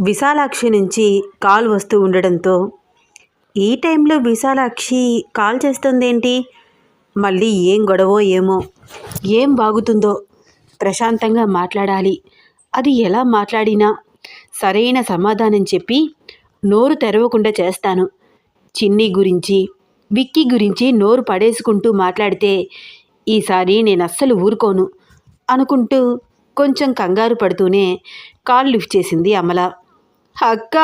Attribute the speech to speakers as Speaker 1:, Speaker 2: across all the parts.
Speaker 1: విశాలాక్షి నుంచి కాల్ వస్తూ ఉండడంతో ఈ టైంలో విశాలాక్షి కాల్ చేస్తుందేంటి? మళ్ళీ ఏం గొడవో ఏమో ఏం బాగుతుందో ప్రశాంతంగా మాట్లాడాలి. అది ఎలా మాట్లాడినా సరైన సమాధానం చెప్పి నోరు తెరవకుండా చేస్తాను. చిన్ని గురించి విక్కీ గురించి నోరు పడేసుకుంటూ మాట్లాడితే ఈసారి నేను అస్సలు ఊరుకోను అనుకుంటూ కొంచెం కంగారు పడుతూనే కాల్ లిఫ్ట్ చేసింది అమల. అక్క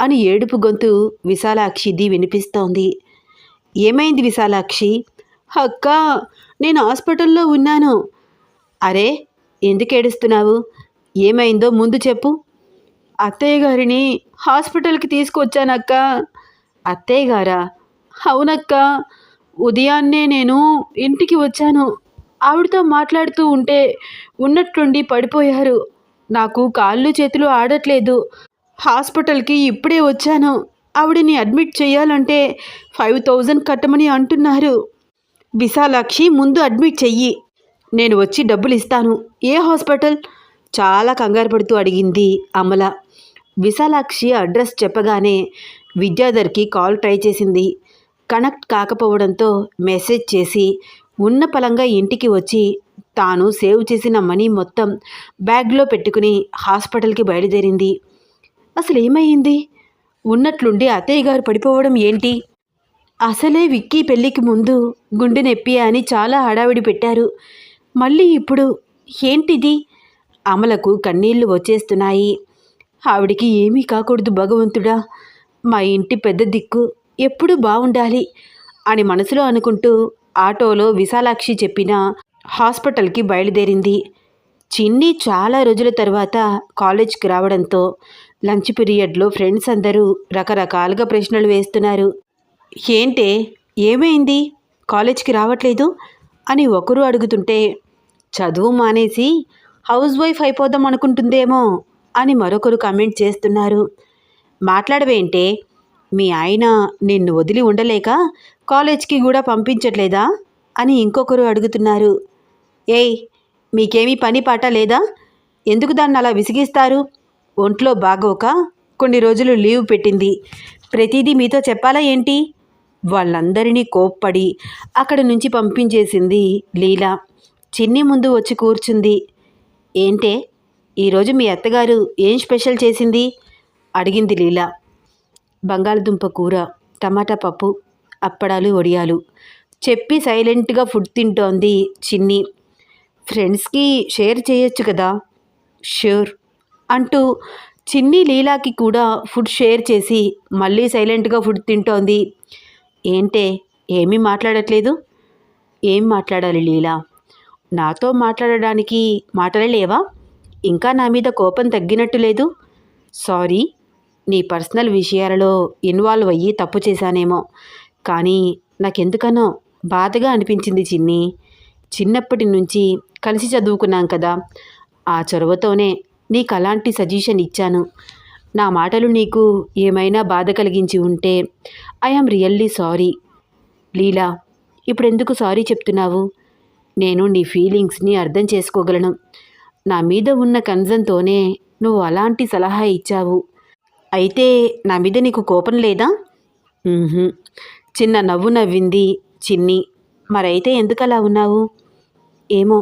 Speaker 1: అని ఏడుపు గొంతు విశాలాక్షిది వినిపిస్తోంది. ఏమైంది విశాలాక్షి? అక్క నేను హాస్పిటల్లో ఉన్నాను. అరే ఎందుకు ఏడుస్తున్నావు? ఏమైందో ముందు చెప్పు. అత్తయ్య గారిని హాస్పిటల్కి తీసుకొచ్చానక్క. అత్తయ్య గారా? అవునక్క ఉదయాన్నే నేను ఇంటికి వచ్చాను. ఆవిడతో మాట్లాడుతూ ఉంటే ఉన్నట్టుండి పడిపోయారు. నాకు కాళ్ళు చేతులు ఆడట్లేదు. హాస్పిటల్కి ఇప్పుడే వచ్చాను. ఆవిడని అడ్మిట్ చేయాలంటే ఫైవ్ థౌజండ్ కట్టమని అంటున్నారు. విశాలాక్షి ముందు అడ్మిట్ చెయ్యి. నేను వచ్చి డబ్బులు ఇస్తాను. ఏ హాస్పిటల్? చాలా కంగారు పడుతూ అడిగింది అమల. విశాలాక్షి అడ్రస్ చెప్పగానే విద్యాధర్కి కాల్ ట్రై చేసింది. కనెక్ట్ కాకపోవడంతో మెసేజ్ చేసి ఉన్న పలంగా ఇంటికి వచ్చి తాను సేవ్ చేసిన మనీ మొత్తం బ్యాగ్లో పెట్టుకుని హాస్పిటల్కి బయలుదేరింది. అసలు ఏమైంది ఉన్నట్లుండి అత్తయ్య గారు పడిపోవడం ఏంటి? అసలే విక్కీ పెళ్ళికి ముందు గుండె నొప్పి అని చాలా హడావిడి పెట్టారు. మళ్ళీ ఇప్పుడు ఏంటిది? అమలకు కన్నీళ్ళు వచ్చేస్తున్నాయి. ఆవిడికి ఏమీ కాకూడదు భగవంతుడా. మా ఇంటి పెద్ద దిక్కు ఎప్పుడూ బాగుండాలి అని మనసులో అనుకుంటూ ఆటోలో విశాలాక్షి చెప్పిన హాస్పిటల్కి బయలుదేరింది. చిన్ని చాలా రోజుల తర్వాత కాలేజ్కి రావడంతో లంచ్ పీరియడ్లో ఫ్రెండ్స్ అందరూ రకరకాలుగా ప్రశ్నలు వేస్తున్నారు. ఏంటే? ఏమైంది? కాలేజ్కి రావట్లేదు? అని ఒకరు అడుగుతుంటే చదువు మానేసి హౌస్ వైఫ్ అయిపోదాం అనుకుంటుందేమో అని మరొకరు కమెంట్ చేస్తున్నారు. మాట్లాడవేంటే? మీ ఆయన నిన్ను వదిలి ఉండలేక కాలేజ్కి కూడా పంపించట్లేదా? అని ఇంకొకరు అడుగుతున్నారు. ఏయ్ మీకేమీ పని పాట లేదా? ఎందుకు దాన్ని అలా విసిగిస్తారు? ఒంట్లో బాగోక కొన్ని రోజులు లీవ్ పెట్టింది. ప్రతిదీ మీతో చెప్పాలా ఏంటి? వాళ్ళందరినీ కోప్పడి అక్కడి నుంచి పంపించేసింది లీలా. చిన్ని ముందు వచ్చి కూర్చుంది. ఏంటే? ఈరోజు మీ అత్తగారు ఏం స్పెషల్ చేసింది? అడిగింది లీలా. బంగాళదుంప కూర టమాటా పప్పు అప్పడాలు వడియాలు చెప్పి సైలెంట్గా ఫుడ్ తింటోంది చిన్ని. ఫ్రెండ్స్కి షేర్ చేయొచ్చు కదా? ష్యూర్ అంటూ చిన్ని లీలాకి కూడా ఫుడ్ షేర్ చేసి మళ్ళీ సైలెంట్గా ఫుడ్ తింటోంది. ఏంటే? ఏమీ మాట్లాడట్లేదు? ఏం మాట్లాడాలి లీలా? నాతో మాట్లాడడానికి మాటలే లేవా? ఇంకా నా మీద కోపం తగ్గినట్టు లేదు? సారీ నీ పర్సనల్ విషయాలలో ఇన్వాల్వ్ అయ్యి తప్పు చేశానేమో. కానీ నాకెందుకనో బాధగా అనిపించింది చిన్ని. చిన్నప్పటి నుంచి కలిసి చదువుకున్నాం కదా. ఆ చొరవతోనే నీకు అలాంటి సజెషన్ ఇచ్చాను. నా మాటలు నీకు ఏమైనా బాధ కలిగించి ఉంటే ఐఆమ్ రియల్లీ సారీ. లీలా ఇప్పుడెందుకు సారీ చెప్తున్నావు? నేను నీ ఫీలింగ్స్ని అర్థం చేసుకోగలను. నా మీద ఉన్న కన్జన్తోనే నువ్వు అలాంటి సలహా ఇచ్చావు. అయితే నా మీద నీకు కోపం లేదా? చిన్న నవ్వు నవ్వింది చిన్ని. మరైతే ఎందుకలా ఉన్నావు? ఏమో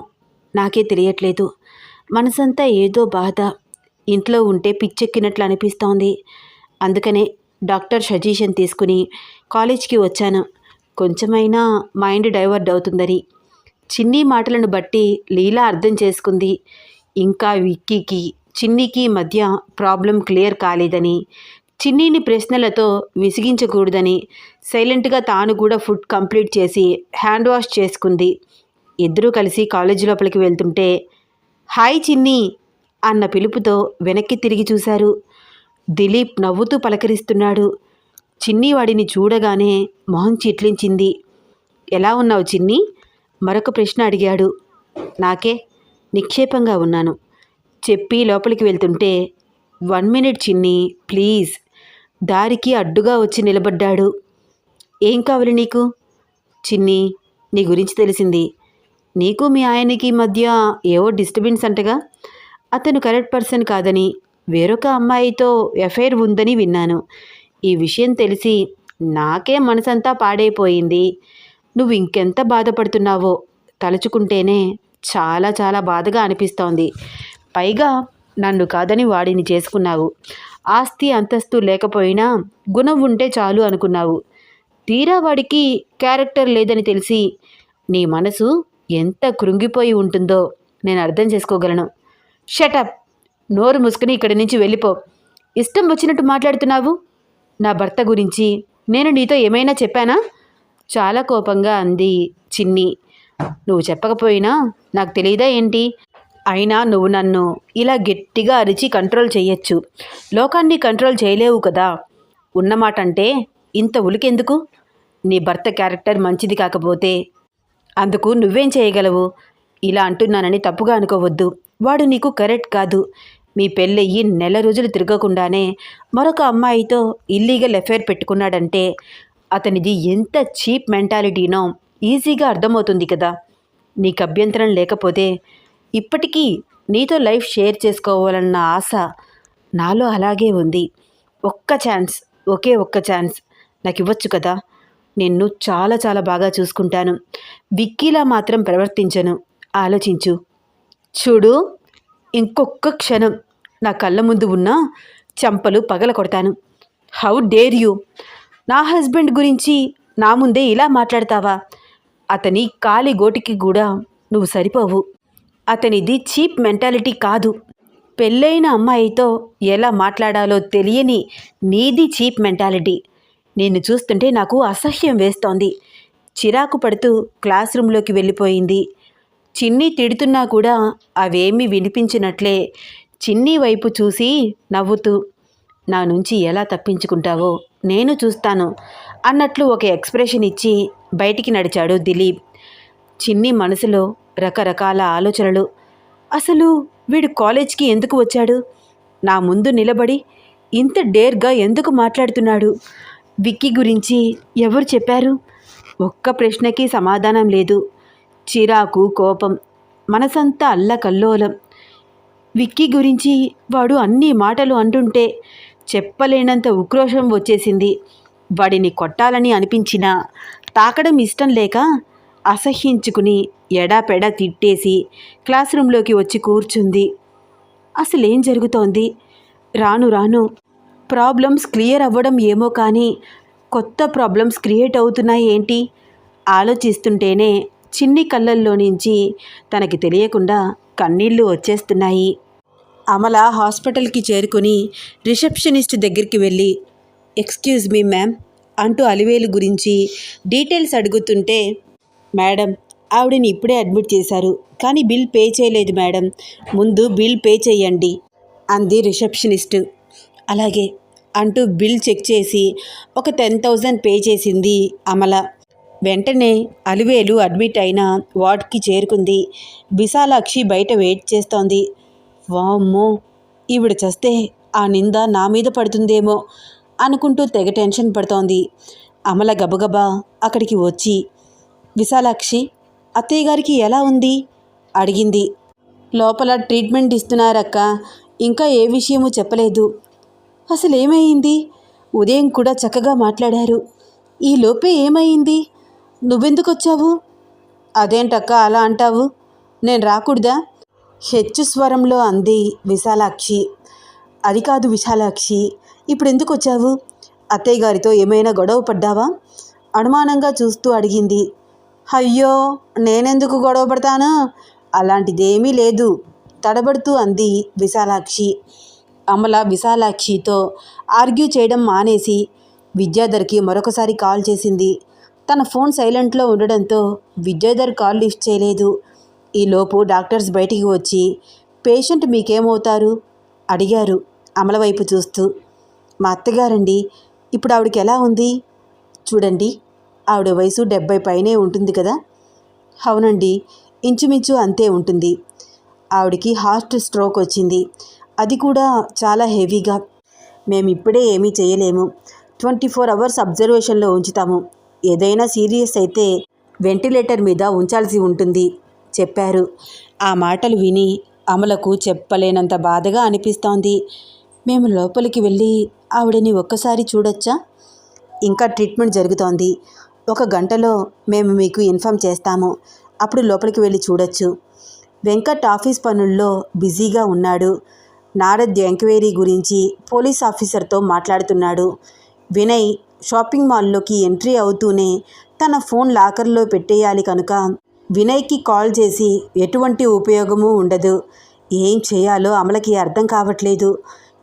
Speaker 1: నాకే తెలియట్లేదు. మనసంతా ఏదో బాధ. ఇంట్లో ఉంటే పిచ్చెక్కినట్లు అనిపిస్తోంది. అందుకనే డాక్టర్ సజెషన్ తీసుకుని కాలేజ్కి వచ్చాను. కొంచెమైనా మైండ్ డైవర్ట్ అవుతుందని. చిన్ని మాటలను బట్టి లీలా అర్థం చేసుకుంది. ఇంకా విక్కీకి చిన్నికి మధ్య ప్రాబ్లం క్లియర్ కాలేదని. చిన్నీని ప్రశ్నలతో విసిగించకూడదని. సైలెంట్గా తాను కూడా ఫుడ్ కంప్లీట్ చేసి హ్యాండ్ వాష్ చేసుకుంది. ఇద్దరూ కలిసి కాలేజీ లోపలికి వెళ్తుంటే హాయ్ చిన్ని అన్న పిలుపుతో వెనక్కి తిరిగి చూశారు. దిలీప్ నవ్వుతూ పలకరిస్తున్నాడు. చిన్ని వాడిని చూడగానే మొహం చిట్లించింది. ఎలా ఉన్నావు చిన్ని? మరొక ప్రశ్న అడిగాడు. నాకే నిక్షేపంగా ఉన్నాను. చెప్పి లోపలికి వెళ్తుంటే వన్ మినిట్ చిన్ని ప్లీజ్. దారికి అడ్డుగా వచ్చి నిలబడ్డాడు. ఏం కావాలి నీకు? చిన్ని నీ గురించి తెలిసింది. నీకు మీ ఆయనకి మధ్య ఏవో డిస్టర్బెన్స్ అంటగా? అతను కరెక్ట్ పర్సన్ కాదని వేరొక అమ్మాయితో ఎఫైర్ ఉందని విన్నాను. ఈ విషయం తెలిసి నాకే మనసంతా పాడైపోయింది. నువ్వు ఇంకెంత బాధపడుతున్నావో తలుచుకుంటేనే చాలా చాలా బాధగా అనిపిస్తోంది. పైగా నన్ను కాదని వాడిని చేసుకున్నావు. ఆస్తి అంతస్తు లేకపోయినా గుణం ఉంటే చాలు అనుకున్నావు. తీరా వాడికి క్యారెక్టర్ లేదని తెలిసి నీ మనసు ఎంత కృంగిపోయి ఉంటుందో నేను అర్థం చేసుకోగలను. షటప్ నోరు మూసుకుని ఇక్కడి నుంచి వెళ్ళిపో. ఇష్టం వచ్చినట్టు మాట్లాడుతున్నావు? నా భర్త గురించి నేను నీతో ఏమైనా చెప్పానా? చాలా కోపంగా అంది చిన్ని. నువ్వు చెప్పకపోయినా నాకు తెలియదా ఏంటి? అయినా నువ్వు నన్ను ఇలా గట్టిగా అరిచి కంట్రోల్ చేయొచ్చు. లోకాన్ని కంట్రోల్ చేయలేవు కదా. ఉన్నమాట అంటే ఇంత ఉలికెందుకు? నీ భర్త క్యారెక్టర్ మంచిది కాకపోతే అందుకు నువ్వేం చేయగలవు? ఇలా అంటున్నానని తప్పుగా అనుకోవద్దు. వాడు నీకు కరెక్ట్ కాదు. మీ పెళ్ళయ్యి నెల రోజులు తిరగకుండానే మరొక అమ్మాయితో ఇల్లీగల్ ఎఫైర్ పెట్టుకున్నాడంటే అతనిది ఎంత చీప్ మెంటాలిటీనో ఈజీగా అర్థమవుతుంది కదా. నీకు అభ్యంతరం లేకపోతే ఇప్పటికీ నీతో లైఫ్ షేర్ చేసుకోవాలన్న ఆశ నాలో అలాగే ఉంది. ఒక్క ఛాన్స్ ఒకే ఒక్క ఛాన్స్. నాకు ఇవ్వచ్చు కదా? నిన్ను చాలా చాలా బాగా చూసుకుంటాను. విక్కీలా మాత్రం ప్రవర్తించను. ఆలోచించు. చూడు ఇంకొక క్షణం నా కళ్ళ ముందు ఉన్న చెంపలు పగల కొడతాను. How dare you? నా హస్బెండ్ గురించి నా ముందే ఇలా మాట్లాడతావా? అతని కాలి గోటికి కూడా నువ్వు సరిపోవు. అతనిది చీప్ మెంటాలిటీ కాదు. పెళ్ళైన అమ్మాయితో ఎలా మాట్లాడాలో తెలియని నీది చీప్ మెంటాలిటీ. నిన్ను చూస్తుంటే నాకు అసహ్యం వేస్తోంది. చిరాకు పడుతూ క్లాస్ రూమ్లోకి వెళ్ళిపోయింది. చిన్ని తిడుతున్నా కూడా అవేమీ వినిపించినట్లే. చిన్ని వైపు చూసి నవ్వుతూ నా నుంచి ఎలా తప్పించుకుంటావో? నేను చూస్తాను అన్నట్లు ఒక ఎక్స్ప్రెషన్ ఇచ్చి బయటికి నడిచాడు దిలీప్. చిన్ని మనసులో రకరకాల ఆలోచనలు. అసలు వీడు కాలేజ్కి ఎందుకు వచ్చాడు? నా ముందు నిలబడి ఇంత డేర్గా ఎందుకు మాట్లాడుతున్నాడు? విక్కీ గురించి ఎవరు చెప్పారు? ఒక్క ప్రశ్నకి సమాధానం లేదు. చిరాకు కోపం మనసంతా అల్లకల్లోలం. విక్కీ గురించి వాడు అన్ని మాటలు అంటుంటే చెప్పలేనంత ఉక్రోషం వచ్చేసింది. వాడిని కొట్టాలని అనిపించినా తాకడం ఇష్టం లేక అసహ్యించుకుని ఎడాపెడా తిట్టేసి క్లాస్ రూమ్లోకి వచ్చి కూర్చుంది. అసలేం జరుగుతోంది? రాను రాను ప్రాబ్లమ్స్ క్లియర్ అవ్వడం ఏమో కానీ కొత్త ప్రాబ్లమ్స్ క్రియేట్ అవుతున్నాయి ఏంటి? ఆలోచిస్తుంటేనే చిన్ని కళ్ళల్లో నుంచి తనకి తెలియకుండా కన్నీళ్ళు వచ్చేస్తున్నాయి. అమల హాస్పిటల్కి చేరుకుని రిసెప్షనిస్ట్ దగ్గరికి వెళ్ళి ఎక్స్క్యూజ్ మీ మ్యామ్ అంటూ అలివేలు గురించి డీటెయిల్స్ అడుగుతుంటే మేడం ఆవిడని ఇప్పుడే అడ్మిట్ చేశారు కానీ బిల్ పే చేయలేదు మేడం ముందు బిల్ పే చేయండి అంది రిసెప్షనిస్ట్. అలాగే అంటూ బిల్ చెక్ చేసి ఒక టెన్ థౌజండ్ పే చేసింది అమల. వెంటనే అలివేలు అడ్మిట్ అయిన వార్డ్కి చేరుకుంది. విశాలాక్షి బయట వెయిట్ చేస్తోంది. వామ్మో! ఈవిడ చస్తే ఆ నింద నా మీద పడుతుందేమో అనుకుంటూ తెగ టెన్షన్ పడుతోంది. అమల గబగబా అక్కడికి వచ్చి విశాలాక్షి అత్తయ్య గారికి ఎలా ఉంది? అడిగింది. లోపల ట్రీట్మెంట్ ఇస్తున్నారక్క. ఇంకా ఏ విషయమూ చెప్పలేదు. అసలేమైంది? ఉదయం కూడా చక్కగా మాట్లాడారు. ఈ లోపే ఏమైంది? నువ్వెందుకొచ్చావు? అదేంటక్క అలా అంటావు? నేను రాకూడదా? హెచ్చు స్వరంలో అంది విశాలాక్షి. అది కాదు విశాలాక్షి ఇప్పుడు ఎందుకు వచ్చావు అత్తయ్య గారితో ఏమైనా గొడవ పడ్డావా? అనుమానంగా చూస్తూ అడిగింది. అయ్యో నేనెందుకు గొడవ పడతాను? అలాంటిదేమీ లేదు తడబడుతూ అంది విశాలాక్షి. అమల విశాలాక్షితో ఆర్గ్యూ చేయడం మానేసి విద్యాధర్కి మరొకసారి కాల్ చేసింది. తన ఫోన్ సైలెంట్లో ఉండడంతో విద్యాధర్ కాల్ లిఫ్ట్ చేయలేదు. ఈలోపు డాక్టర్స్ బయటికి వచ్చి పేషెంట్ మీకేమవుతారు? అడిగారు అమల వైపు చూస్తూ. మా అత్తగారండి ఇప్పుడు ఆవిడకి ఎలా ఉంది? చూడండి ఆవిడ వయసు డెబ్బై పైనే ఉంటుంది కదా? అవునండి ఇంచుమించు అంతే ఉంటుంది. ఆవిడకి హార్ట్ స్ట్రోక్ వచ్చింది. అది కూడా చాలా హెవీగా. మేము ఇప్పుడే ఏమీ చేయలేము. ట్వంటీ ఫోర్ అవర్స్ అబ్జర్వేషన్లో ఉంచుతాము. ఏదైనా సీరియస్ అయితే వెంటిలేటర్ మీద ఉంచాల్సి ఉంటుంది చెప్పారు. ఆ మాటలు విని అమలకు చెప్పలేనంత బాధగా అనిపిస్తోంది. మేము లోపలికి వెళ్ళి ఆవిడని ఒక్కసారి చూడొచ్చా? ఇంకా ట్రీట్మెంట్ జరుగుతోంది. ఒక గంటలో మేము మీకు ఇన్ఫామ్ చేస్తాము. అప్పుడు లోపలికి వెళ్ళి చూడొచ్చు. వెంకట్ ఆఫీస్ పనుల్లో బిజీగా ఉన్నాడు. నారద్ ఎంక్వైరీ గురించి పోలీస్ ఆఫీసర్తో మాట్లాడుతున్నాడు. వినయ్ షాపింగ్ మాల్లోకి ఎంట్రీ అవుతూనే తన ఫోన్ లాకర్లో పెట్టేయాలి కనుక వినయ్కి కాల్ చేసి ఎటువంటి ఉపయోగము ఉండదు. ఏం చేయాలో అమలకి అర్థం కావట్లేదు.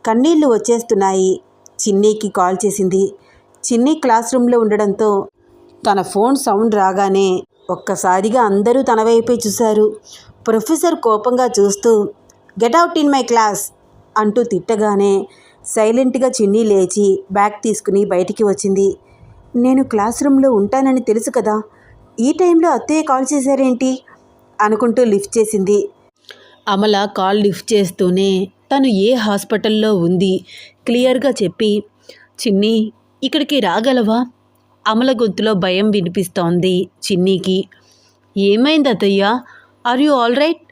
Speaker 1: కన్నీళ్ళు వచ్చేస్తున్నాయి. చిన్నీకి కాల్ చేసింది. చిన్ని క్లాస్ రూమ్లో ఉండడంతో తన ఫోన్ సౌండ్ రాగానే ఒక్కసారిగా అందరూ తన వైపే చూశారు. ప్రొఫెసర్ కోపంగా చూస్తూ get out in my class. అంటూ తిట్టగానే సైలెంట్గా చిన్ని లేచి బ్యాగ్ తీసుకుని బయటికి వచ్చింది. నేను క్లాస్ రూమ్లో ఉంటానని తెలుసు కదా ఈ టైంలో అత్తయ్య కాల్ చేశారేంటి? అనుకుంటూ లిఫ్ట్ చేసింది. అమల కాల్ లిఫ్ట్ చేస్తూనే తను ఏ హాస్పిటల్లో ఉంది క్లియర్గా చెప్పి చిన్ని ఇక్కడికి రాగలవా? అమల గొంతులో భయం వినిపిస్తోంది చిన్నీకి. ఏమైంది అత్తయ్య are you all right?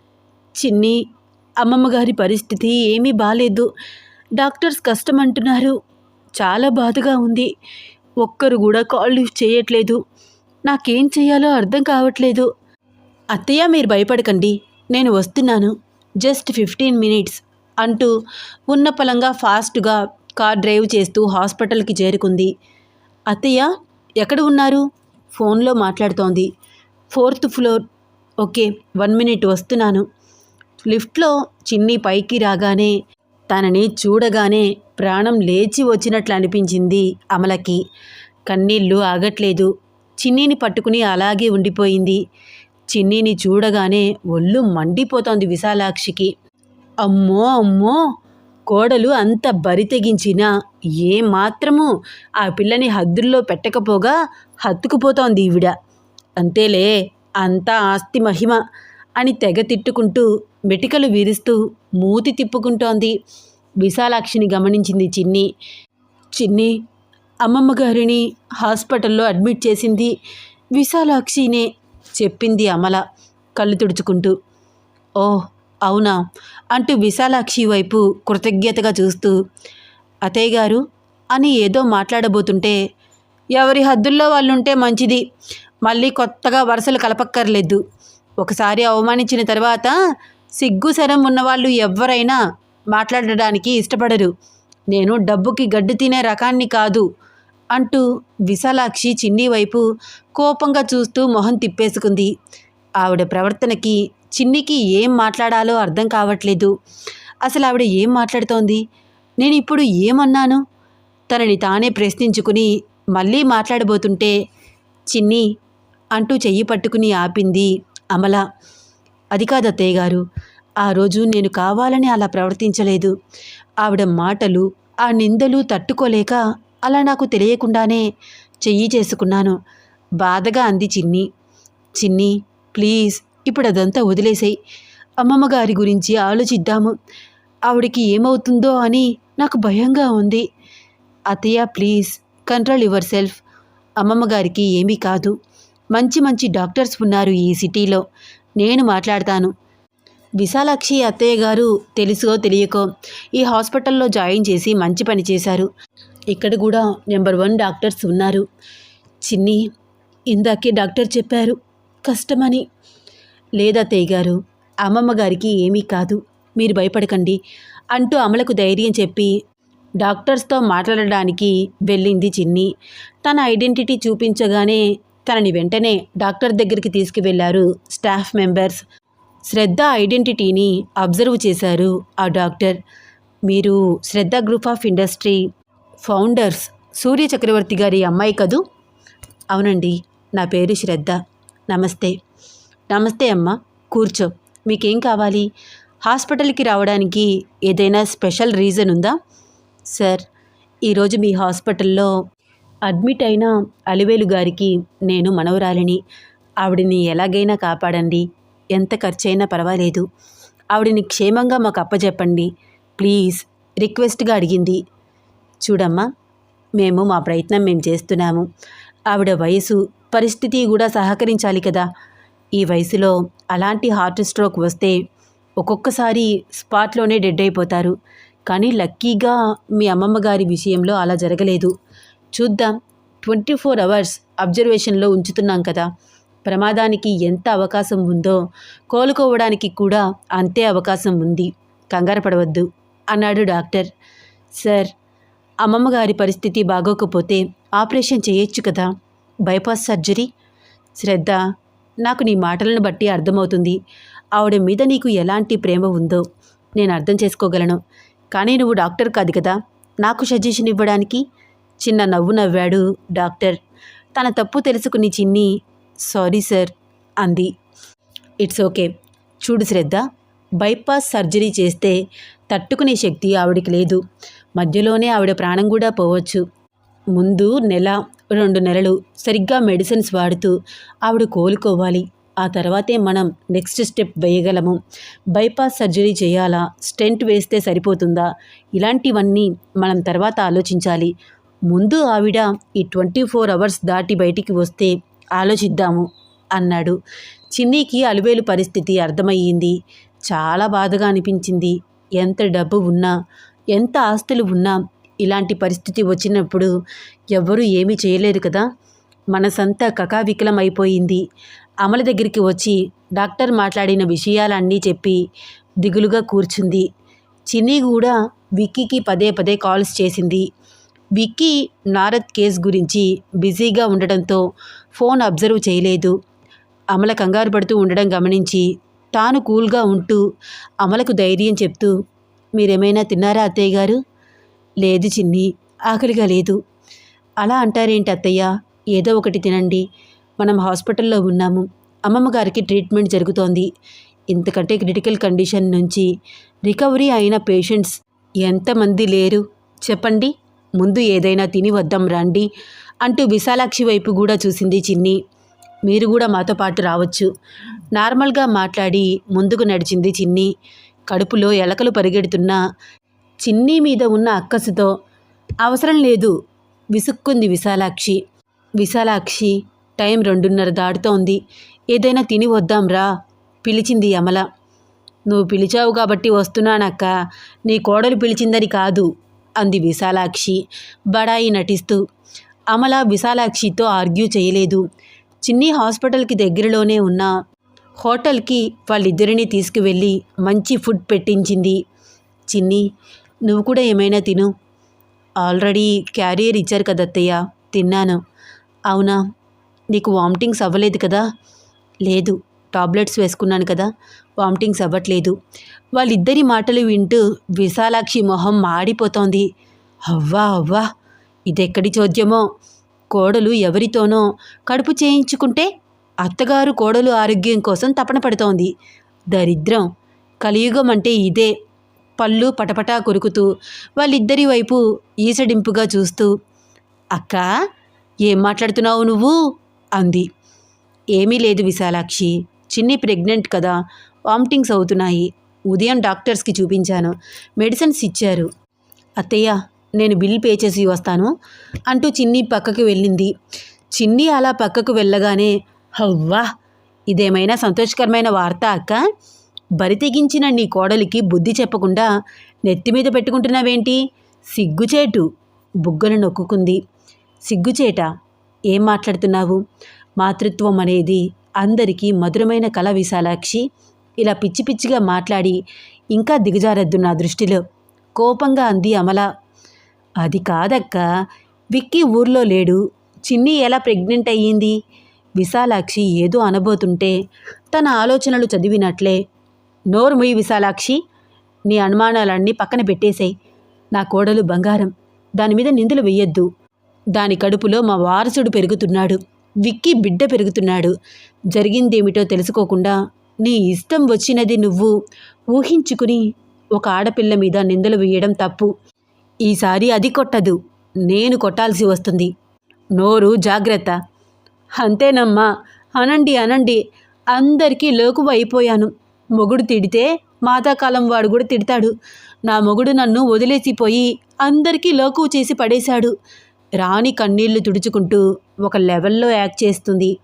Speaker 1: Chinni అమ్మమ్మ గారి పరిస్థితి ఏమీ బాలేదు. డాక్టర్స్ కష్టం అంటున్నారు చాలా బాధగా ఉంది. ఒక్కరు కూడా కాల్ లిఫ్ట్ చేయట్లేదు. నాకేం చేయాలో అర్థం కావట్లేదు. అత్తయ్య మీరు భయపడకండి. నేను వస్తున్నాను. జస్ట్ ఫిఫ్టీన్ మినిట్స్ అంటూ ఉన్న పలంగా ఫాస్ట్గా కార్ డ్రైవ్ చేస్తూ హాస్పిటల్కి చేరుకుంది. అత్తయ్య ఎక్కడ ఉన్నారు? ఫోన్లో మాట్లాడుతోంది. Fourth floor. Okay one minute వస్తున్నాను. లిఫ్ట్లో చిన్ని పైకి రాగానే తనని చూడగానే ప్రాణం లేచి వచ్చినట్లు అనిపించింది అమలకి. కన్నీళ్ళు ఆగట్లేదు. చిన్నీని పట్టుకుని అలాగే ఉండిపోయింది. చిన్నీని చూడగానే ఒళ్ళు మండిపోతోంది విశాలాక్షికి. అమ్మో అమ్మో! కోడలు అంత బరి తెగించినా ఏమాత్రము ఆ పిల్లని హద్దుల్లో పెట్టకపోగా హత్తుకుపోతోంది ఈవిడ. అంతేలే అంతా ఆస్తి మహిమ. అని తెగ తిట్టుకుంటూ మెటికలు విరుస్తూ మూతి తిప్పుకుంటోంది. విశాలాక్షిని గమనించింది చిన్ని. చిన్ని అమ్మమ్మ గారిని హాస్పిటల్లో అడ్మిట్ చేసింది విశాలాక్షినే చెప్పింది అమల కళ్ళు తుడుచుకుంటూ. ఓ అవునా? అంటూ విశాలాక్షి వైపు కృతజ్ఞతగా చూస్తూ. అతయ్య గారు అని ఏదో మాట్లాడబోతుంటే ఎవరి హద్దుల్లో వాళ్ళుంటే మంచిది. మళ్ళీ కొత్తగా వరుసలు కలపక్కర్లేదు. ఒకసారి అవమానించిన తర్వాత సిగ్గు శరం ఉన్నవాళ్ళు ఎవరైనా మాట్లాడడానికి ఇష్టపడరు. నేను డబ్బుకి గడ్డి తినే రకాన్ని కాదు అంటూ విశాలాక్షి చిన్ని వైపు కోపంగా చూస్తూ మొహం తిప్పేసుకుంది. ఆవిడ ప్రవర్తనకి చిన్నికి ఏం మాట్లాడాలో అర్థం కావట్లేదు. అసలు ఆవిడ ఏం మాట్లాడుతోంది? నేను ఇప్పుడు ఏమన్నాను? తనని తానే ప్రశ్నించుకుని మళ్ళీ మాట్లాడబోతుంటే చిన్ని అంటూ చెయ్యి పట్టుకుని ఆపింది. అమల అది కాదు గారు ఆ రోజు నేను కావాలని అలా ప్రవర్తించలేదు. ఆవిడ మాటలు ఆ నిందలు తట్టుకోలేక అలా నాకు తెలియకుండానే చెయ్యి చేసుకున్నాను. బాధగా అంది చిన్ని. చిన్ని ప్లీజ్ ఇప్పుడు అదంతా వదిలేసాయి. అమ్మమ్మ గారి గురించి ఆలోచిద్దాము. ఆవిడికి ఏమవుతుందో అని నాకు భయంగా ఉంది. అత్తయ్య ప్లీజ్ కంట్రోల్ యువర్ సెల్ఫ్. అమ్మమ్మ గారికి ఏమీ కాదు. మంచి మంచి డాక్టర్స్ ఉన్నారు ఈ సిటీలో. నేను మాట్లాడతాను. విశాలాక్షి అత్తయ్య గారు తెలుసో తెలియకో ఈ హాస్పిటల్లో జాయిన్ చేసి మంచి పని చేశారు. ఇక్కడ కూడా నెంబర్ వన్ డాక్టర్స్ ఉన్నారు. చిన్ని ఇందాకే డాక్టర్ చెప్పారు కష్టమని. లేదత్తయ్య గారు అమ్మమ్మ గారికి ఏమీ కాదు మీరు భయపడకండి అంటూ అమలకు ధైర్యం చెప్పి డాక్టర్స్తో మాట్లాడడానికి వెళ్ళింది చిన్ని. తన ఐడెంటిటీ చూపించగానే తనని వెంటనే డాక్టర్ దగ్గరికి తీసుకువెళ్ళారు. స్టాఫ్ మెంబర్స్ శ్రద్ధ ఐడెంటిటీని అబ్జర్వ్ చేశారు ఆ డాక్టర్. మీరు Shraddha group of industry founders Surya Chakravarthi గారి అమ్మాయి కదూ? అవునండి నా పేరు శ్రద్ధ. నమస్తే. నమస్తే అమ్మ కూర్చో. మీకేం కావాలి? హాస్పిటల్కి రావడానికి ఏదైనా స్పెషల్ రీజన్ ఉందా? సార్ ఈరోజు మీ హాస్పిటల్లో అడ్మిట్ అయిన అలివేలు గారికి నేను మనవరాలిని. ఆవిడని ఎలాగైనా కాపాడండి. ఎంత ఖర్చైనా పర్వాలేదు. ఆవిడని క్షేమంగా మాకు అప్పచెప్పండి ప్లీజ్ రిక్వెస్ట్గా అడిగింది. చూడమ్మా మేము మా ప్రయత్నం మేము చేస్తున్నాము. ఆవిడ వయసు పరిస్థితి కూడా సహకరించాలి కదా. ఈ వయసులో అలాంటి హార్ట్ స్ట్రోక్ వస్తే ఒక్కొక్కసారి స్పాట్లోనే డెడ్ అయిపోతారు. కానీ లక్కీగా మీ అమ్మమ్మ గారి విషయంలో అలా జరగలేదు. చూద్దాం. ట్వంటీ ఫోర్ అవర్స్ అబ్జర్వేషన్లో ఉంచుతున్నాం కదా. ప్రమాదానికి ఎంత అవకాశం ఉందో కోలుకోవడానికి కూడా అంతే అవకాశం ఉంది. కంగారు పడవద్దు అన్నాడు డాక్టర్. సార్ అమ్మమ్మ గారి పరిస్థితి బాగోకపోతే ఆపరేషన్ చేయొచ్చు కదా? Bypass surgery? శ్రద్ధ నాకు నీ మాటలను బట్టి అర్థమవుతుంది. ఆవిడ మీద నీకు ఎలాంటి ప్రేమ ఉందో నేను అర్థం చేసుకోగలను. కానీ నువ్వు డాక్టర్ కాదు కదా? నాకు సజెషన్ ఇవ్వడానికి చిన్న నవ్వు నవ్వాడు డాక్టర్. తన తప్పు తెలుసుకుని చిన్ని సారీ సార్ అంది. It's okay. చూడు శ్రద్ధ. బైపాస్ సర్జరీ చేస్తే తట్టుకునే శక్తి ఆవిడికి లేదు. మధ్యలోనే ఆవిడ ప్రాణం కూడా పోవచ్చు. ముందు నెల రెండు నెలలు సరిగ్గా మెడిసిన్స్ వాడుతూ ఆవిడ కోలుకోవాలి. ఆ తర్వాతే మనం నెక్స్ట్ స్టెప్ వేయగలము. బైపాస్ సర్జరీ చేయాలా? స్టెంట్ వేస్తే సరిపోతుందా? ఇలాంటివన్నీ మనం తర్వాత ఆలోచించాలి. ముందు ఆవిడ ఈ ట్వంటీ ఫోర్ అవర్స్ దాటి బయటికి వస్తే ఆలోచిద్దాము అన్నాడు. చిన్నీకి అలువేలు పరిస్థితి అర్థమయ్యింది. చాలా బాధగా అనిపించింది. ఎంత డబ్బు ఉన్నా ఎంత ఆస్తులు ఉన్నా ఇలాంటి పరిస్థితి వచ్చినప్పుడు ఎవ్వరూ ఏమీ చేయలేరు కదా. మనసంతా కకావికలం అయిపోయింది అమల దగ్గరికి వచ్చి డాక్టర్ మాట్లాడిన విషయాలన్నీ చెప్పి దిగులుగా కూర్చుంది. చిన్ని కూడా విక్కీకి పదే పదే కాల్స్ చేసింది. విక్కీ నారద్ కేస్ గురించి బిజీగా ఉండడంతో ఫోన్ అబ్జర్వ్ చేయలేదు. అమల కంగారు పడుతూ ఉండడం గమనించి తాను కూల్గా ఉంటూ అమలకు ధైర్యం చెప్తూ మీరేమైనా తిన్నారా అత్తయ్య గారు? లేదు చిన్ని ఆకలిగా లేదు. అలా అంటారేంటి అత్తయ్య? ఏదో ఒకటి తినండి. మనం హాస్పిటల్లో ఉన్నాము. అమ్మమ్మ గారికి ట్రీట్మెంట్ జరుగుతోంది. ఇంతకంటే క్రిటికల్ కండిషన్ నుంచి రికవరీ అయిన పేషెంట్స్ ఎంతమంది లేరు? చెప్పండి. ముందు ఏదైనా తిని వద్దాం రండి అంటూ విశాలాక్షి వైపు కూడా చూసింది చిన్ని. మీరు కూడా మాతో పాటు రావచ్చు. నార్మల్గా మాట్లాడి ముందుకు నడిచింది చిన్ని. కడుపులో ఎలకలు పరిగెడుతున్నా చిన్ని మీద ఉన్న అక్కసుతో అవసరం లేదు విసుక్కుంది విశాలాక్షి. విశాలాక్షి టైం రెండున్నర దాటుతోంది. ఏదైనా తిని వద్దాం రా పిలిచింది అమల నువ్వు పిలిచావు కాబట్టి వస్తున్నానక్క. నీ కోడలు పిలిచిందని కాదు. అంది విశాలాక్షి. బడాయి నటిస్తూ. అమల విశాలాక్షితో ఆర్గ్యూ చేయలేదు. చిన్ని హాస్పిటల్కి దగ్గరలోనే ఉన్న హోటల్కి వాళ్ళిద్దరిని తీసుకువెళ్ళి మంచి ఫుడ్ పెట్టించింది. చిన్ని నువ్వు కూడా ఏమైనా తిను. ఆల్రెడీ క్యారియర్ ఇచ్చారు కదా అత్తయ్య తిన్నాను. అవునా? నీకు వామిటింగ్స్ అవ్వలేదు కదా? లేదు. టాబ్లెట్స్ వేసుకున్నాను కదా వామిటింగ్స్ అవ్వట్లేదు. వాళ్ళిద్దరి మాటలు వింటూ విశాలాక్షి మొహం మాడిపోతోంది. అవ్వా అవ్వా ఇదెక్కడి చోద్యమో? కోడలు ఎవరితోనో? కడుపు చేయించుకుంటే అత్తగారు కోడలు ఆరోగ్యం కోసం తపన పడుతోంది. దరిద్రం కలియుగం అంటే ఇదే. పళ్ళు పటపటా కొరుకుతూ వాళ్ళిద్దరి వైపు ఈసడింపుగా చూస్తూ అక్క ఏం మాట్లాడుతున్నావు నువ్వు? అంది. ఏమీ లేదు విశాలాక్షి చిన్ని ప్రెగ్నెంట్ కదా వామిటింగ్స్ అవుతున్నాయి. ఉదయం డాక్టర్స్కి చూపించాను. మెడిసిన్స్ ఇచ్చారు. అత్తయ్య నేను బిల్ పే చేసి వస్తాను అంటూ చిన్ని పక్కకు వెళ్ళింది. చిన్ని అలా పక్కకు వెళ్ళగానే హవ్వా ఇదేమైనా సంతోషకరమైన వార్త అక్క? బరి తెగించిన నీ కోడలికి బుద్ధి చెప్పకుండా నెత్తి మీద పెట్టుకుంటున్నావేంటి? సిగ్గుచేటు. బుగ్గను నొక్కుకుంది. సిగ్గుచేట? ఏం మాట్లాడుతున్నావు? మాతృత్వం అనేది అందరికీ మధురమైన కళ విశాలాక్షి. ఇలా పిచ్చి పిచ్చిగా మాట్లాడి ఇంకా దిగజారద్దు నా దృష్టిలో. కోపంగా అంది అమల. అది కాదక్క విక్కీ ఊర్లో లేడు. చిన్ని ఎలా ప్రెగ్నెంట్ అయ్యింది? విశాలాక్షి ఏదో అనబోతుంటే తన ఆలోచనలు చదివినట్లే. నోరుమొయ్యి విశాలాక్షి నీ అనుమానాలన్నీ పక్కన పెట్టేశాయి నా కోడలు బంగారం. దాని మీద నిందలు వెయ్యొద్దు. దాని కడుపులో మా వారసుడు పెరుగుతున్నాడు. విక్కీ బిడ్డ పెరుగుతున్నాడు. జరిగిందేమిటో తెలుసుకోకుండా నీ ఇష్టం వచ్చినది నువ్వు ఊహించుకుని ఒక ఆడపిల్ల మీద నిందలు వేయడం తప్పు. ఈసారి అది కొట్టదు. నేను కొట్టాల్సి వస్తుంది. నోరు జాగ్రత్త. అంతేనమ్మా. అనండి అనండి. అందరికీ లోకువ అయిపోయాను మొగుడు తిడితే మాతాకాలం వాడు కూడా తిడతాడు. నా మొగుడు నన్ను వదిలేసిపోయి అందరికీ లోకువ చేసి పడేశాడు. రాణి కన్నీళ్ళు తుడుచుకుంటూ ఒక లెవెల్లో యాక్ట్ చేస్తుంది.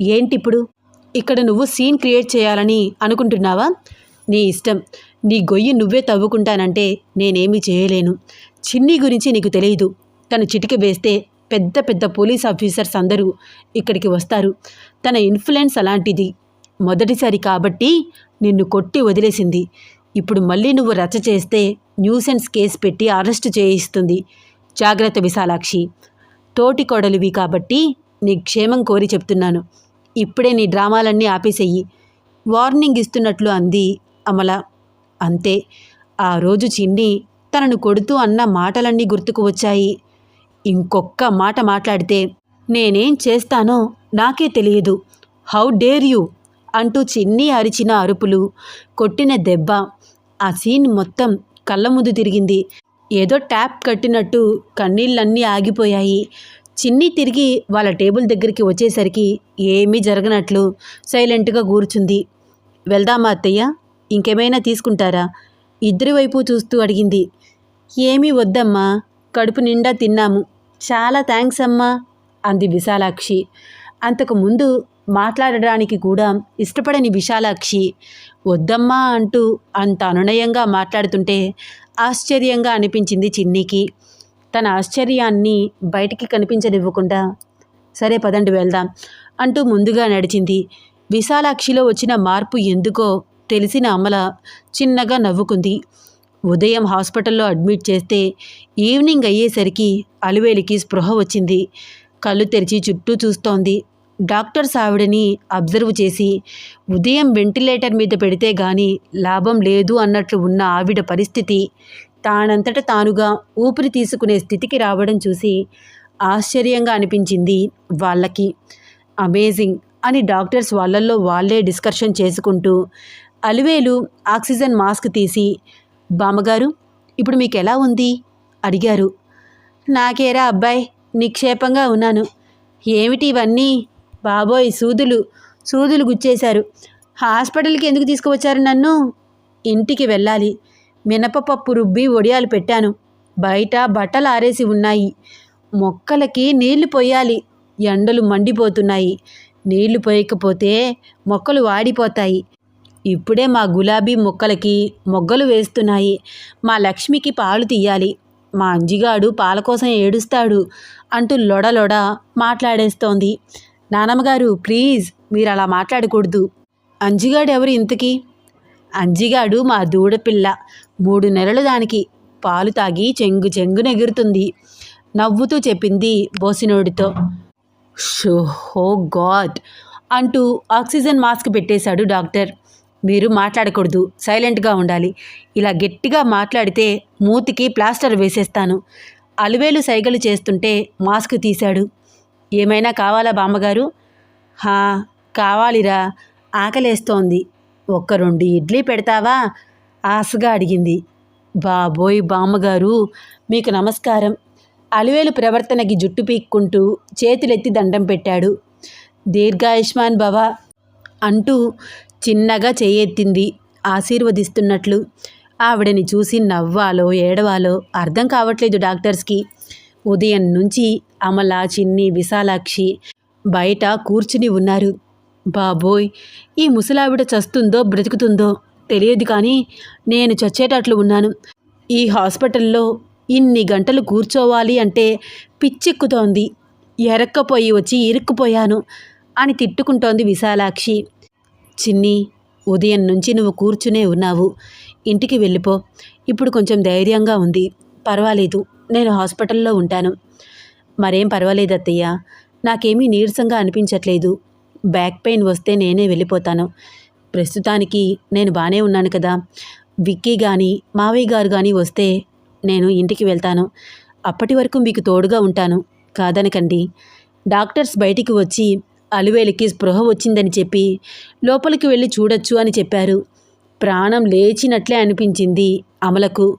Speaker 1: ఏంటిప్పుడు? ఇక్కడ నువ్వు సీన్ క్రియేట్ చేయాలని అనుకుంటున్నావా? నీ ఇష్టం. నీ గొయ్యి నువ్వే తవ్వుకుంటానంటే నేనేమీ చేయలేను. చిన్ని గురించి నీకు తెలియదు తను చిటిక వేస్తే పెద్ద పెద్ద పోలీస్ ఆఫీసర్స్ అందరూ ఇక్కడికి వస్తారు. తన ఇన్ఫ్లుయెన్స్ అలాంటిది మొదటిసారి కాబట్టి నిన్ను కొట్టి వదిలేసింది. ఇప్పుడు మళ్ళీ నువ్వు రచ్చ చేస్తే న్యూసెన్స్ కేసు పెట్టి అరెస్ట్ చేయిస్తుంది. జాగ్రత్త విశాలాక్షి. తోటి కొడలివి కాబట్టి నీ క్షేమం కోరి చెప్తున్నాను. ఇప్పుడే నీ డ్రామాలన్నీ ఆపేసేయి. వార్నింగ్ ఇస్తున్నట్లు అంది అమల. అంతే. ఆ రోజు చిన్ని తనను కొడుతూ అన్న మాటలన్నీ గుర్తుకు వచ్చాయి. ఇంకొక్క మాట మాట్లాడితే నేనేం చేస్తానో నాకే తెలియదు. How dare you? అంటూ చిన్ని అరిచిన అరుపులు కొట్టిన దెబ్బ. ఆ సీన్ మొత్తం కళ్ళ ముందు తిరిగింది. ఏదో ట్యాప్ కట్టినట్టు కన్నీళ్ళన్నీ ఆగిపోయాయి. చిన్ని తిరిగి వాళ్ళ టేబుల్ దగ్గరికి వచ్చేసరికి ఏమీ జరగనట్లు సైలెంట్గా కూర్చుంది. వెళ్దామా అత్తయ్య? ఇంకేమైనా తీసుకుంటారా? ఇద్దరి వైపు చూస్తూ అడిగింది. ఏమీ వద్దమ్మా కడుపు నిండా తిన్నాము. చాలా థ్యాంక్స్ అమ్మా అంది విశాలాక్షి. అంతకుముందు మాట్లాడడానికి కూడా ఇష్టపడని విశాలాక్షి వద్దమ్మా అంటూ అంత అనునయంగా మాట్లాడుతుంటే ఆశ్చర్యంగా అనిపించింది చిన్నికి. తన ఆశ్చర్యాన్ని బయటికి కనిపించనివ్వకుండా సరే పదండి వెళ్దాం అంటూ ముందుగా నడిచింది. విశాలాక్షిలో వచ్చిన మార్పు ఎందుకో తెలిసిన అమల చిన్నగా నవ్వుకుంది. ఉదయం హాస్పిటల్లో అడ్మిట్ చేస్తే ఈవినింగ్ అయ్యేసరికి అలివేలికి స్పృహ వచ్చింది. కళ్ళు తెరిచి చుట్టూ చూస్తోంది. డాక్టర్స్ ఆవిడని అబ్జర్వ్ చేసి ఉదయం వెంటిలేటర్ మీద పెడితే గాని లాభం లేదు అన్నట్లు ఉన్న ఆవిడ పరిస్థితి తానంతట తానుగా ఊపిరి తీసుకునే స్థితికి రావడం చూసి ఆశ్చర్యంగా అనిపించింది వాళ్ళకి. అమేజింగ్ అని డాక్టర్స్ వాళ్ళల్లో వాళ్ళే డిస్కషన్ చేసుకుంటూ అలివేలు ఆక్సిజన్ మాస్క్ తీసి బామ్మగారు ఇప్పుడు మీకు ఎలా ఉంది? అడిగారు. నాకేరా అబ్బాయి నిక్షేపంగా ఉన్నాను. ఏమిటి ఇవన్నీ? బాబోయ్ సూదులు సూదులు గుచ్చేశారు. హాస్పిటల్కి ఎందుకు తీసుకువచ్చారు నన్ను? ఇంటికి వెళ్ళాలి. మినపపప్పు రుబ్బి ఒడియాలు పెట్టాను. బయట బట్టలు ఆరేసి ఉన్నాయి. మొక్కలకి నీళ్ళు పొయ్యాలి ఎండలు మండిపోతున్నాయి. నీళ్ళు పోయకపోతే మొక్కలు వాడిపోతాయి. ఇప్పుడే మా గులాబీ మొక్కలకి మొగ్గలు వేస్తున్నాయి. మా లక్ష్మికి పాలు తీయాలి. మా అంజిగాడు పాల కోసం ఏడుస్తాడు అంటూ లొడలొడ మాట్లాడేస్తోంది. నానమ్మగారు ప్లీజ్ మీరు అలా మాట్లాడకూడదు. అంజిగాడు ఎవరు ఇంతకీ? అంజిగాడు మా దూడపిల్ల మూడు నెలలు దానికి పాలు తాగి చెంగు చెంగున ఎగురుతుంది. నవ్వుతూ చెప్పింది బోసినోడితో. షో హో గాడ్ అంటూ ఆక్సిజన్ మాస్క్ పెట్టేశాడు డాక్టర్. మీరు మాట్లాడకూడదు సైలెంట్గా ఉండాలి. ఇలా గట్టిగా మాట్లాడితే మూతికి ప్లాస్టర్ వేసేస్తాను. అలువేలు సైగలు చేస్తుంటే మాస్క్ తీశాడు. ఏమైనా కావాలా బామ్మగారు? హా కావాలిరా. ఆకలేస్తోంది. ఒక్క రెండు ఇడ్లీ పెడతావా? ఆశగా అడిగింది. బాబోయ్ బామ్మగారు మీకు నమస్కారం. అలివేలు ప్రవర్తనకి జుట్టు పీక్కుంటూ చేతులెత్తి దండం పెట్టాడు. దీర్ఘాయుష్మాన్ భవ అంటూ చిన్నగా చేయెత్తింది ఆశీర్వదిస్తున్నట్లు. ఆవిడని చూసి నవ్వాలో ఏడవాలో అర్థం కావట్లేదు డాక్టర్స్కి. ఉదయం నుంచి అమల చిన్ని విశాలాక్షి బయట కూర్చుని ఉన్నారు. బాబోయ్ ఈ ముసలావిడ చస్తుందో బ్రతుకుతుందో తెలియదు కానీ నేను చచ్చేటట్లు ఉన్నాను. ఈ హాస్పిటల్లో ఇన్ని గంటలు కూర్చోవాలి అంటే పిచ్చెక్కుతోంది. ఎరక్కపోయి వచ్చి ఇరుక్కుపోయాను అని తిట్టుకుంటోంది విశాలాక్షి. చిన్ని ఉదయం నుంచి నువ్వు కూర్చునే ఉన్నావు. ఇంటికి వెళ్ళిపో. ఇప్పుడు కొంచెం ధైర్యంగా ఉంది. పర్వాలేదు. నేను హాస్పిటల్లో ఉంటాను. మరేం పర్వాలేదు అత్తయ్య. నాకేమీ నీరసంగా అనిపించట్లేదు. బ్యాక్ పెయిన్ వస్తే నేనే వెళ్ళిపోతాను. ప్రస్తుతానికి నేను బాగానే ఉన్నాను కదా. విక్కీ కానీ మావయ్య గారు కానీ వస్తే నేను ఇంటికి వెళ్తాను. అప్పటి వరకు మీకు తోడుగా ఉంటాను. కాదనకండి. డాక్టర్స్ బయటికి వచ్చి అలివేలికి స్పృహ వచ్చిందని చెప్పి లోపలికి వెళ్ళి చూడొచ్చు అని చెప్పారు. ప్రాణం లేచినట్లే అనిపించింది అమలకు.